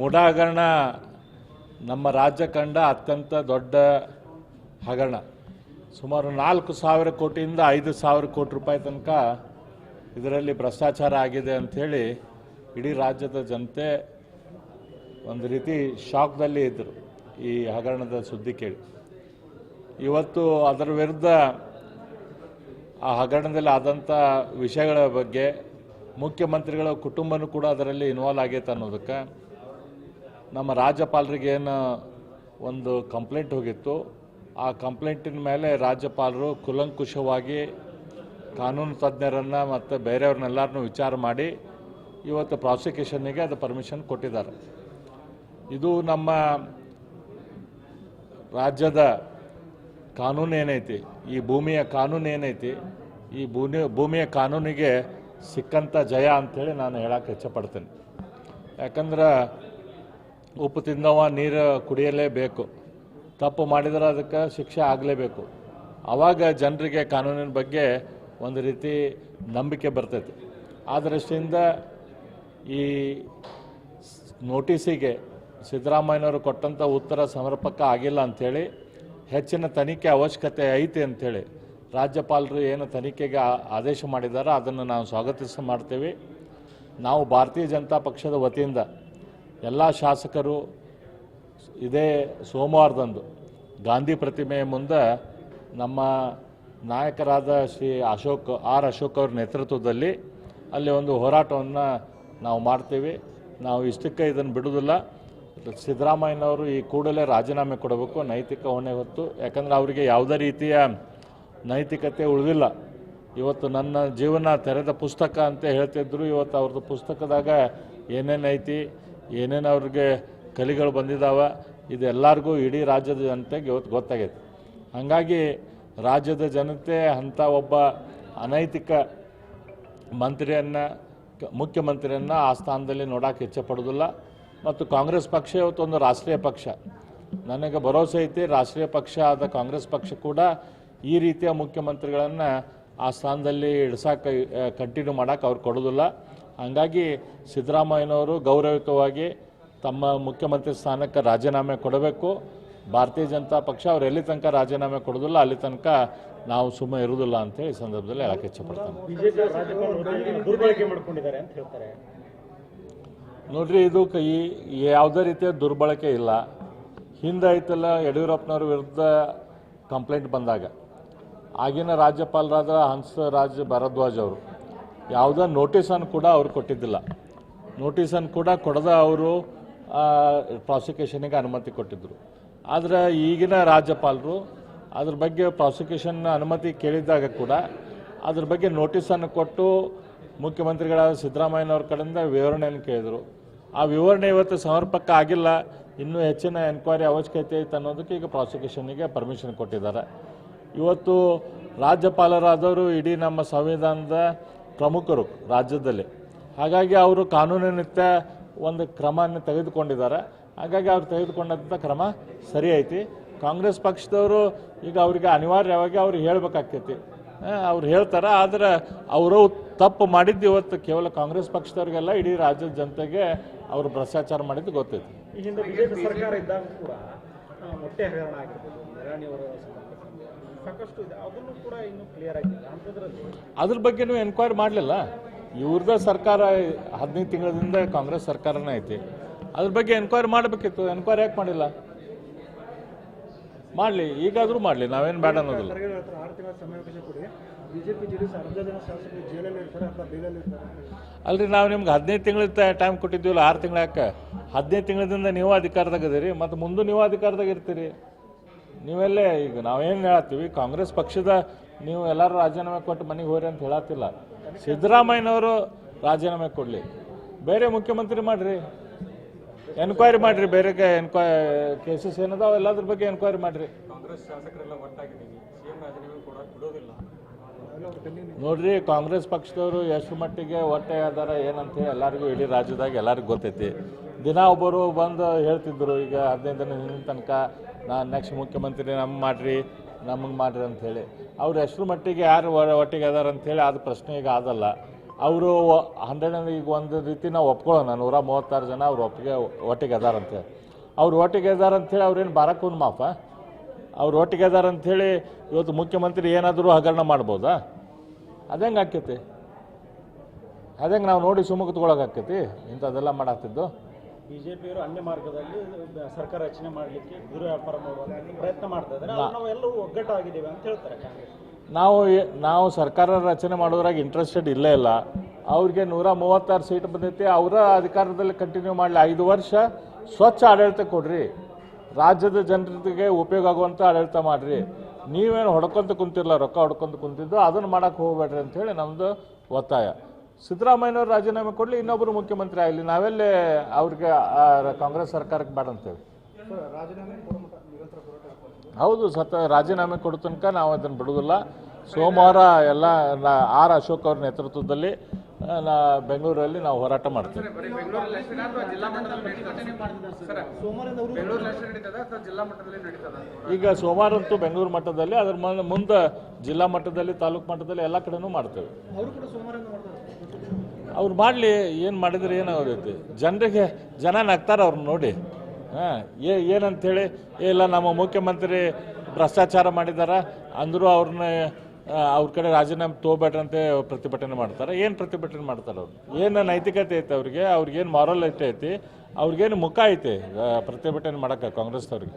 ಮುಡಾ ನಮ್ಮ ರಾಜ್ಯ ಕಂಡ ಅತ್ಯಂತ ದೊಡ್ಡ ಹಗರಣ. ಸುಮಾರು ನಾಲ್ಕು ಸಾವಿರ ಕೋಟಿಯಿಂದ ಐದು ಸಾವಿರ ಕೋಟಿ ರೂಪಾಯಿ ತನಕ ಇದರಲ್ಲಿ ಭ್ರಷ್ಟಾಚಾರ ಆಗಿದೆ ಅಂಥೇಳಿ ಇಡೀ ರಾಜ್ಯದ ಜನತೆ ಒಂದು ರೀತಿ ಶಾಕ್ದಲ್ಲಿ ಇದ್ದರು ಈ ಹಗರಣದ ಸುದ್ದಿ ಕೇಳಿ. ಇವತ್ತು ಅದರ ವಿರುದ್ಧ ಆ ಹಗರಣದಲ್ಲಿ ಆದಂಥ ವಿಷಯಗಳ ಬಗ್ಗೆ ಮುಖ್ಯಮಂತ್ರಿಗಳ ಕುಟುಂಬನೂ ಕೂಡ ಅದರಲ್ಲಿ ಇನ್ವಾಲ್ವ್ ಆಗೈತೆ ಅನ್ನೋದಕ್ಕೆ ನಮ್ಮ ರಾಜ್ಯಪಾಲರಿಗೆ ಏನು ಒಂದು ಕಂಪ್ಲೇಂಟ್ ಹೋಗಿತ್ತು, ಆ ಕಂಪ್ಲೇಂಟಿನ ಮೇಲೆ ರಾಜ್ಯಪಾಲರು ಕುಲಂಕುಷವಾಗಿ ಕಾನೂನು ತಜ್ಞರನ್ನು ಮತ್ತು ಬೇರೆಯವ್ರನ್ನೆಲ್ಲರನ್ನೂ ವಿಚಾರ ಮಾಡಿ ಇವತ್ತು ಪ್ರಾಸಿಕ್ಯೂಷನ್ನಿಗೆ ಅದು ಪರ್ಮಿಷನ್ ಕೊಟ್ಟಿದ್ದಾರೆ. ಇದು ನಮ್ಮ ರಾಜ್ಯದ ಕಾನೂನು ಏನೈತಿ, ಈ ಭೂಮಿಯ ಕಾನೂನು ಏನೈತಿ, ಈ ಭೂಮಿ, ಭೂಮಿಯ ಕಾನೂನಿಗೆ ಸಿಕ್ಕಂಥ ಜಯ ಅಂಥೇಳಿ ನಾನು ಹೇಳಕ್ಕೆ ಇಚ್ಛಪಡ್ತೇನೆ ಯಾಕಂದ್ರೆ ಉಪ್ಪು ತಿಂದವ ನೀರು ಕುಡಿಯಲೇಬೇಕು. ತಪ್ಪು ಮಾಡಿದ್ರೆ ಅದಕ್ಕೆ ಶಿಕ್ಷೆ ಆಗಲೇಬೇಕು. ಆವಾಗ ಜನರಿಗೆ ಕಾನೂನಿನ ಬಗ್ಗೆ ಒಂದು ರೀತಿ ನಂಬಿಕೆ ಬರ್ತೈತಿ. ಆ ದೃಷ್ಟಿಯಿಂದ ಈ ನೋಟಿಸಿಗೆ ಸಿದ್ದರಾಮಯ್ಯನವರು ಕೊಟ್ಟಂಥ ಉತ್ತರ ಸಮರ್ಪಕ ಆಗಿಲ್ಲ ಅಂಥೇಳಿ, ಹೆಚ್ಚಿನ ತನಿಖೆ ಅವಶ್ಯಕತೆ ಐತಿ ಅಂಥೇಳಿ ರಾಜ್ಯಪಾಲರು ಏನು ತನಿಖೆಗೆ ಆದೇಶ ಮಾಡಿದ್ದಾರೆ ಅದನ್ನು ನಾವು ಸ್ವಾಗತಿಸ ಮಾಡ್ತೀವಿ. ನಾವು ಭಾರತೀಯ ಜನತಾ ಪಕ್ಷದ ವತಿಯಿಂದ ಎಲ್ಲ ಶಾಸಕರು ಇದೇ ಸೋಮವಾರದಂದು ಗಾಂಧಿ ಪ್ರತಿಮೆಯ ಮುಂದೆ ನಮ್ಮ ನಾಯಕರಾದ ಶ್ರೀ ಅಶೋಕ್, ಆರ್ ಅಶೋಕ್ ಅವ್ರ ನೇತೃತ್ವದಲ್ಲಿ ಅಲ್ಲಿ ಒಂದು ಹೋರಾಟವನ್ನು ನಾವು ಮಾಡ್ತೀವಿ. ನಾವು ಇಷ್ಟಕ್ಕೆ ಇದನ್ನು ಬಿಡುವುದಿಲ್ಲ. ಸಿದ್ದರಾಮಯ್ಯನವರು ಈ ಕೂಡಲೇ ರಾಜೀನಾಮೆ ಕೊಡಬೇಕು, ನೈತಿಕ ಹೊಣೆ ಹೊತ್ತು. ಯಾಕಂದರೆ ಅವರಿಗೆ ಯಾವುದೇ ರೀತಿಯ ನೈತಿಕತೆ ಉಳಿದಿಲ್ಲ. ಇವತ್ತು ನನ್ನ ಜೀವನ ತೆರೆದ ಪುಸ್ತಕ ಅಂತ ಹೇಳ್ತಿದ್ರು. ಇವತ್ತು ಅವ್ರದ್ದು ಪುಸ್ತಕದಾಗ ಏನೇನೈತಿ ಏನೇನು ಅವ್ರಿಗೆ ಕಲಿಗಳು ಬಂದಿದ್ದಾವೆ ಇದೆಲ್ಲರಿಗೂ ಇಡೀ ರಾಜ್ಯದ ಜನತೆಗೆ ಇವತ್ತು ಗೊತ್ತಾಗೈತೆ. ಹಾಗಾಗಿ ರಾಜ್ಯದ ಜನತೆ ಅಂಥ ಒಬ್ಬ ಅನೈತಿಕ ಮಂತ್ರಿಯನ್ನು ಮುಖ್ಯಮಂತ್ರಿಯನ್ನು ಆ ಸ್ಥಾನದಲ್ಲಿ ನೋಡೋಕೆ ಇಚ್ಛೆ ಪಡೋದಿಲ್ಲ. ಮತ್ತು ಕಾಂಗ್ರೆಸ್ ಪಕ್ಷ ಇವತ್ತೊಂದು ರಾಷ್ಟ್ರೀಯ ಪಕ್ಷ. ನನಗೆ ಭರವಸೆ ಐತಿ, ರಾಷ್ಟ್ರೀಯ ಪಕ್ಷ ಆದ ಕಾಂಗ್ರೆಸ್ ಪಕ್ಷ ಕೂಡ ಈ ರೀತಿಯ ಮುಖ್ಯಮಂತ್ರಿಗಳನ್ನು ಆ ಸ್ಥಾನದಲ್ಲಿ ಇಡ್ಸಕ್ಕೆ ಕಂಟಿನ್ಯೂ ಮಾಡೋಕೆ ಅವ್ರು ಕೊಡೋದಿಲ್ಲ. ಹಾಗಾಗಿ ಸಿದ್ದರಾಮಯ್ಯನವರು ಗೌರವಯುತವಾಗಿ ತಮ್ಮ ಮುಖ್ಯಮಂತ್ರಿ ಸ್ಥಾನಕ್ಕೆ ರಾಜೀನಾಮೆ ಕೊಡಬೇಕು. ಭಾರತೀಯ ಜನತಾ ಪಕ್ಷ ಅವ್ರು ಎಲ್ಲಿ ತನಕ ರಾಜೀನಾಮೆ ಕೊಡೋದಿಲ್ಲ ಅಲ್ಲಿ ತನಕ ನಾವು ಸುಮ್ಮನೆ ಇರುವುದಿಲ್ಲ ಅಂತ ಈ ಸಂದರ್ಭದಲ್ಲಿ ಹೇಳಕ್ಕೆ ಇಚ್ಛಪಡ್ತಾನೆ. ಹೇಳ್ತಾರೆ. ನೋಡ್ರಿ ಇದು ಕೈ ಯಾವುದೇ ರೀತಿಯ ದುರ್ಬಳಕೆ ಇಲ್ಲ. ಹಿಂದೆ ಐತಲ್ಲ ಯಡಿಯೂರಪ್ಪನವ್ರ ವಿರುದ್ಧ ಕಂಪ್ಲೇಂಟ್ ಬಂದಾಗ ಆಗಿನ ರಾಜ್ಯಪಾಲರಾದ ಹಂಸರಾಜ್ ಭರದ್ವಾಜ್ ಅವರು ಯಾವುದೇ ನೋಟಿಸನ್ನು ಕೂಡ ಅವರು ಕೊಟ್ಟಿದ್ದಿಲ್ಲ. ನೋಟಿಸನ್ನು ಕೂಡ ಕೊಡದ ಅವರು ಪ್ರಾಸಿಕ್ಯೂಷನಿಗೆ ಅನುಮತಿ ಕೊಟ್ಟಿದ್ದರು ಆದರೆ ಈಗಿನ ರಾಜ್ಯಪಾಲರು ಅದ್ರ ಬಗ್ಗೆ ಪ್ರಾಸಿಕ್ಯೂಷನ್ ಅನುಮತಿ ಕೇಳಿದಾಗ ಕೂಡ ಅದ್ರ ಬಗ್ಗೆ ನೋಟಿಸನ್ನು ಕೊಟ್ಟು ಮುಖ್ಯಮಂತ್ರಿಗಳಾದ ಸಿದ್ದರಾಮಯ್ಯನವ್ರ ಕಡೆಯಿಂದ ವಿವರಣೆಯನ್ನು ಕೇಳಿದರು. ಆ ವಿವರಣೆ ಇವತ್ತು ಸಮರ್ಪಕ ಆಗಿಲ್ಲ. ಇನ್ನೂ ಹೆಚ್ಚಿನ ಎನ್ಕ್ವೈರಿ ಅವಶ್ಯಕತೆ ಐತೆ ಅನ್ನೋದಕ್ಕೆ ಈಗ ಪ್ರಾಸಿಕ್ಯೂಷನ್ಗೆ ಪರ್ಮಿಷನ್ ಕೊಟ್ಟಿದ್ದಾರೆ. ಇವತ್ತು ರಾಜ್ಯಪಾಲರಾದವರು ಇಡೀ ನಮ್ಮ ಸಂವಿಧಾನದ ಪ್ರಮುಖರು ರಾಜ್ಯದಲ್ಲಿ. ಹಾಗಾಗಿ ಅವರು ಕಾನೂನಿನಿತ್ಯ ಒಂದು ಕ್ರಮವನ್ನು ತೆಗೆದುಕೊಂಡಿದ್ದಾರೆ. ಹಾಗಾಗಿ ಅವ್ರು ತೆಗೆದುಕೊಂಡಂಥ ಕ್ರಮ ಸರಿ ಐತಿ. ಕಾಂಗ್ರೆಸ್ ಪಕ್ಷದವರು ಈಗ ಅವರಿಗೆ ಅನಿವಾರ್ಯವಾಗಿ ಅವ್ರು ಹೇಳ್ಬೇಕಾಗ್ತೈತಿ. ಅವ್ರು ಹೇಳ್ತಾರೆ, ಆದರೆ ಅವರು ತಪ್ಪು ಮಾಡಿದ್ದು ಇವತ್ತು ಕೇವಲ ಕಾಂಗ್ರೆಸ್ ಪಕ್ಷದವ್ರಿಗೆಲ್ಲ, ಇಡೀ ರಾಜ್ಯದ ಜನತೆಗೆ ಅವರು ಭ್ರಷ್ಟಾಚಾರ ಮಾಡಿದ್ದು ಗೊತ್ತೈತಿ. ಸಾಕಷ್ಟು ಇದೆ. ಅದನ್ನು ಕೂಡ ಇನ್ನೂ ಕ್ಲಿಯರ್ ಆಗಿಲ್ಲ. ಅಂಥದ್ರಲ್ಲಿ ಅದ್ರ ಬಗ್ಗೆನೂ ಎನ್ಕ್ವೈರಿ ಮಾಡಲಿಲ್ಲ. ಇವ್ರದ ಸರ್ಕಾರ ಹದಿನೈದು ತಿಂಗಳಿಂದ ಕಾಂಗ್ರೆಸ್ ಸರ್ಕಾರನೇ ಐತಿ. ಅದ್ರ ಬಗ್ಗೆ ಎನ್ಕ್ವೈರಿ ಮಾಡಬೇಕಿತ್ತು. ಎನ್ಕ್ವೈರಿ ಯಾಕೆ ಮಾಡಿಲ್ಲ? ಮಾಡಲಿ. ಈಗಾದರೂ ಮಾಡಲಿ. ನಾವೇನು ಬೇಡ ಅನ್ನೋದಿಲ್ಲ. ಅಲ್ರಿ ನಾವು ನಿಮ್ಗೆ ಹದಿನೈದು ತಿಂಗಳ ಟೈಮ್ ಕೊಟ್ಟಿದ್ದೀವಿ ಆರು ತಿಂಗಳ ಯಾಕೆ? ಹದಿನೈದು ತಿಂಗಳಿಂದ ನೀವು ಅಧಿಕಾರದಾಗ ಇದೀರಿ ಮತ್ತು ಮುಂದೆ ನೀವು ಅಧಿಕಾರದಾಗ ಇರ್ತೀರಿ. ನೀವೆಲ್ಲೇ ಈಗ ನಾವೇನು ಹೇಳತ್ತೀವಿ ಕಾಂಗ್ರೆಸ್ ಪಕ್ಷದ ನೀವು ಎಲ್ಲರೂ ರಾಜೀನಾಮೆ ಕೊಟ್ಟು ಮನೆಗೆ ಹೋರಿ ಅಂತ ಹೇಳತ್ತಿಲ್ಲ. ಸಿದ್ದರಾಮಯ್ಯನವರು ರಾಜೀನಾಮೆ ಕೊಡಲಿ. ಬೇರೆ ಮುಖ್ಯಮಂತ್ರಿ ಮಾಡಿರಿ. ಎನ್ಕ್ವೈರಿ ಮಾಡಿರಿ ಬೇರೆ ಎನ್ಕ್ವೈ ಕೇಸಸ್ ಏನದಾವ ಎಲ್ಲದ್ರ ಬಗ್ಗೆ ಎನ್ಕ್ವೈರಿ ಮಾಡಿರಿ. ನೋಡ್ರಿ ಕಾಂಗ್ರೆಸ್ ಪಕ್ಷದವರು ಎಷ್ಟು ಮಟ್ಟಿಗೆ ಹೊಟ್ಟೆ ಅದಾರ ಏನಂತ ಎಲ್ಲರಿಗೂ ಇಡೀ ರಾಜ್ಯದಾಗ ಎಲ್ಲರಿಗೂ ಗೊತ್ತೈತಿ. ದಿನ ಒಬ್ಬರು ಬಂದು ಹೇಳ್ತಿದ್ರು, ಈಗ ಹದಿನೈದು ದಿನ ಹಿಂದಿನ ತನಕ ನಾನು ನೆಕ್ಸ್ಟ್ ಮುಖ್ಯಮಂತ್ರಿ ನಮ್ಮ ಮಾಡಿರಿ, ನಮಗೆ ಮಾಡಿರಿ ಅಂತ ಹೇಳಿ. ಅವ್ರು ಎಷ್ಟರ ಮಟ್ಟಿಗೆ ಯಾರು ಒಟ್ಟಿಗೆ ಅದಾರ ಅಂತ ಹೇಳಿ ಅದು ಪ್ರಶ್ನೆ ಈಗ ಆಗಲ್ಲ ಅವರು ಹಂಡ್ರೆಡ್ ಈಗ ಒಂದು ರೀತಿ ನಾವು ಒಪ್ಕೊಳ್ಳೋಣ, ನೂರ ಮೂವತ್ತಾರು ಜನ ಅವ್ರು ಒಟ್ಟಿಗೆ ಒಟ್ಟಿಗೆ ಅದಾರಂತೆ ಅವ್ರು ಒಟ್ಟಿಗೆ ಅದಾರ ಅಂಥೇಳಿ ಅವ್ರೇನು ಬರಕೂನ್ ಮಾಪ ಅವ್ರು ಒಟ್ಟಿಗೆ ಅದಾರ ಅಂಥೇಳಿ ಇವತ್ತು ಮುಖ್ಯಮಂತ್ರಿ ಏನಾದರೂ ಹಗರಣ ಮಾಡ್ಬೋದಾ? ಅದಂಗೆ ಆಕೈತಿ ಅದಂಗೆ ನಾವು ನೋಡಿ ಸುಮ್ಮ ಆಕೈತಿ ಇಂಥದ್ದೆಲ್ಲ ಮಾಡಾಕ್ತಿದ್ದು? ಬಿಜೆಪಿಯವರು ಅನ್ಯ ಮಾರ್ಗದಲ್ಲಿ ಸರ್ಕಾರ ರಚನೆ ಮಾಡಲಿಕ್ಕೆ ಗುರು ವ್ಯಾಪಾರ ಮಾಡುವಂತ ಪ್ರಯತ್ನ ಮಾಡ್ತಾ ಇದ್ದಾರೆ. ನಾವು ಎಲ್ಲರೂ ಒಗ್ಗಟ್ಟಾಗಿದ್ದೇವೆ ಅಂತ ಹೇಳ್ತಾರೆ ಕಾಂಗ್ರೆಸ್. ನಾವು ನಾವು ಸರ್ಕಾರ ರಚನೆ ಮಾಡೋದ್ರಾಗ ಇಂಟ್ರೆಸ್ಟೆಡ್ ಇಲ್ಲೇ ಇಲ್ಲ. ಅವ್ರಿಗೆ ನೂರ ಮೂವತ್ತಾರು ಸೀಟ್ ಬಂದೈತಿ. ಅವರ ಅಧಿಕಾರದಲ್ಲಿ ಕಂಟಿನ್ಯೂ ಮಾಡಲಿ. ಐದು ವರ್ಷ ಸ್ವಚ್ಛ ಆಡಳಿತ ಕೊಡ್ರಿ. ರಾಜ್ಯದ ಜನರಿಗೆ ಉಪಯೋಗ ಆಗುವಂಥ ಆಡಳಿತ ಮಾಡಿರಿ. ನೀವೇನು ಹೊಡ್ಕೊಂತ ಕುಂತಿರಲ್ಲ ರೊಕ್ಕ ಹೊಡ್ಕೊಂತ ಕುಂತಿದ್ದು, ಅದನ್ನು ಮಾಡೋಕ್ಕೆ ಹೋಗಬೇಡ್ರಿ ಅಂಥೇಳಿ ನಮ್ಮದು ಒತ್ತಾಯ. ಸಿದ್ದರಾಮಯ್ಯನವ್ರು ರಾಜೀನಾಮೆ ಕೊಡಲಿ ಇನ್ನೊಬ್ಬರು ಮುಖ್ಯಮಂತ್ರಿ ಆಗಲಿ. ನಾವೆಲ್ಲೇ ಅವ್ರಿಗೆ ಕಾಂಗ್ರೆಸ್ ಸರ್ಕಾರಕ್ಕೆ ಬೇಡ ಅಂತೇವೆ ಹೌದು ಸತ ರಾಜೀನಾಮೆ ಕೊಡೋ ತನಕ ನಾವು ಅದನ್ನು ಬಿಡೋದಿಲ್ಲ. ಸೋಮವಾರ ಎಲ್ಲ ಆರ್ ಅಶೋಕ್ ಅವ್ರ ನೇತೃತ್ವದಲ್ಲಿ ನಾ ಬೆಂಗಳೂರಲ್ಲಿ ನಾವು ಹೋರಾಟ ಮಾಡ್ತೇವೆ. ಈಗ ಸೋಮವಾರ ಅಂತೂ ಬೆಂಗಳೂರು ಮಟ್ಟದಲ್ಲಿ ಅದ್ರ ಮುಂದೆ ಜಿಲ್ಲಾ ಮಟ್ಟದಲ್ಲಿ ತಾಲೂಕು ಮಟ್ಟದಲ್ಲಿ ಎಲ್ಲ ಕಡೆನೂ ಮಾಡ್ತೇವೆ. ಅವರು ಮಾಡಲಿ ಏನು ಮಾಡಿದ್ರೆ ಏನಾಗೋದೈತಿ ಜನರಿಗೆ ಜನ ನಗ್ತಾರೆ ಅವ್ರನ್ನ ನೋಡಿ. ಹಾಂ ಏ ಏನಂಥೇಳಿ ಏ ಇಲ್ಲ ನಮ್ಮ ಮುಖ್ಯಮಂತ್ರಿ ಭ್ರಷ್ಟಾಚಾರ ಮಾಡಿದಾರ ಅಂದರೂ ಅವ್ರನ್ನ ಅವ್ರ ಕಡೆ ರಾಜೀನಾಮೆ ತೊಗೋಬೇಡ್ರಂತೆ ಪ್ರತಿಭಟನೆ ಮಾಡ್ತಾರೆ. ಏನು ಪ್ರತಿಭಟನೆ ಮಾಡ್ತಾರೆ ಅವ್ರು? ಏನು ನೈತಿಕತೆ ಐತೆ ಅವ್ರಿಗೆ? ಅವ್ರಿಗೇನು ಮಾರಲ್ ಐತೆ ಐತಿ? ಅವ್ರಿಗೇನು ಮುಖ ಐತೆ ಪ್ರತಿಭಟನೆ ಮಾಡೋಕ್ಕೆ ಕಾಂಗ್ರೆಸ್ನವ್ರಿಗೆ?